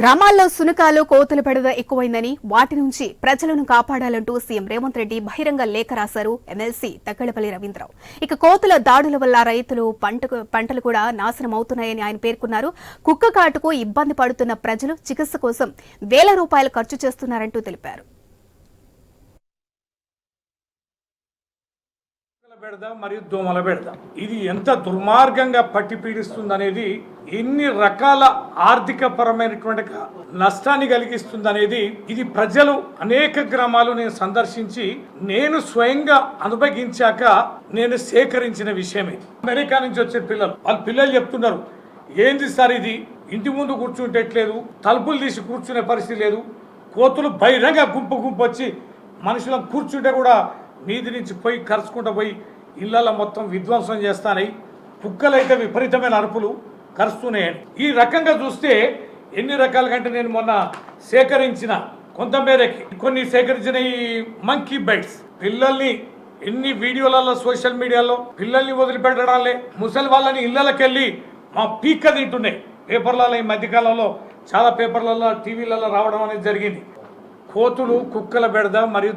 గ్రామాల్లో సునకాలు కోతుల పెడద ఎక్కువైందని వాటి నుంచి ప్రజలను కాపాడాలంటూ సీఎం రేవంత్ రెడ్డి బహిరంగ లేఖ రాశారు ఎమ్మెల్సీ తగ్గడపల్లి రవీంద్రరావు. ఇక కోతుల దాడుల వల్ల రైతులు పంటకు పంటలు కూడా నాశనం అవుతున్నాయని ఆయన పేర్కొన్నారు. కుక్క కాటుకు ఇబ్బంది పడుతున్న ప్రజలు చికిత్స కోసం వేల రూపాయలు ఖర్చు చేస్తున్నారంటూ తెలిపారు. బెడద మరియు దోమల బెడద ఇది ఎంత దుర్మార్గంగా పట్టి పీడిస్తుంది అనేది ఎన్ని రకాల ఆర్థిక పరమైనటువంటి నష్టాన్ని కలిగిస్తుంది అనేది ఇది ప్రజలు అనేక గ్రామాలు నేను సందర్శించి నేను స్వయంగా అనుభవించాక నేను సేకరించిన విషయమే అమెరికా నుంచి వచ్చే పిల్లలు వాళ్ళ పిల్లలు చెప్తున్నారు ఏంది సార్ ఇది? ఇంటి ముందు కూర్చుంటట్లేదు తలుపులు తీసి కూర్చునే పరిస్థితి లేదు. కోతులు బహిరంగ గుంపు గుంపు వచ్చి మనుషులను కూర్చుంటే కూడా మీది నుంచి పోయి కరుచుకుంటూ పోయి ఇళ్ళల్లో మొత్తం విధ్వంసం చేస్తానయి కుక్కలైతే విపరీతమైన అరుపులు కరుస్తున్నాయని ఈ రకంగా చూస్తే ఎన్ని రకాల కంటే నేను మొన్న సేకరించిన కొంతమేరకి కొన్ని సేకరించిన ఈ మంకీ బైట్స్ పిల్లల్ని ఎన్ని వీడియోలలో సోషల్ మీడియాలో పిల్లల్ని వదిలిపెట్టడాలే ముసలి వాళ్ళని ఇళ్ళకెళ్ళి మా పీక్క తింటున్నాయి. పేపర్లలో ఈ మధ్యకాలంలో చాలా పేపర్లలో టీవీలలో రావడం అనేది జరిగింది. కోతులు కుక్కల బెడద మరియు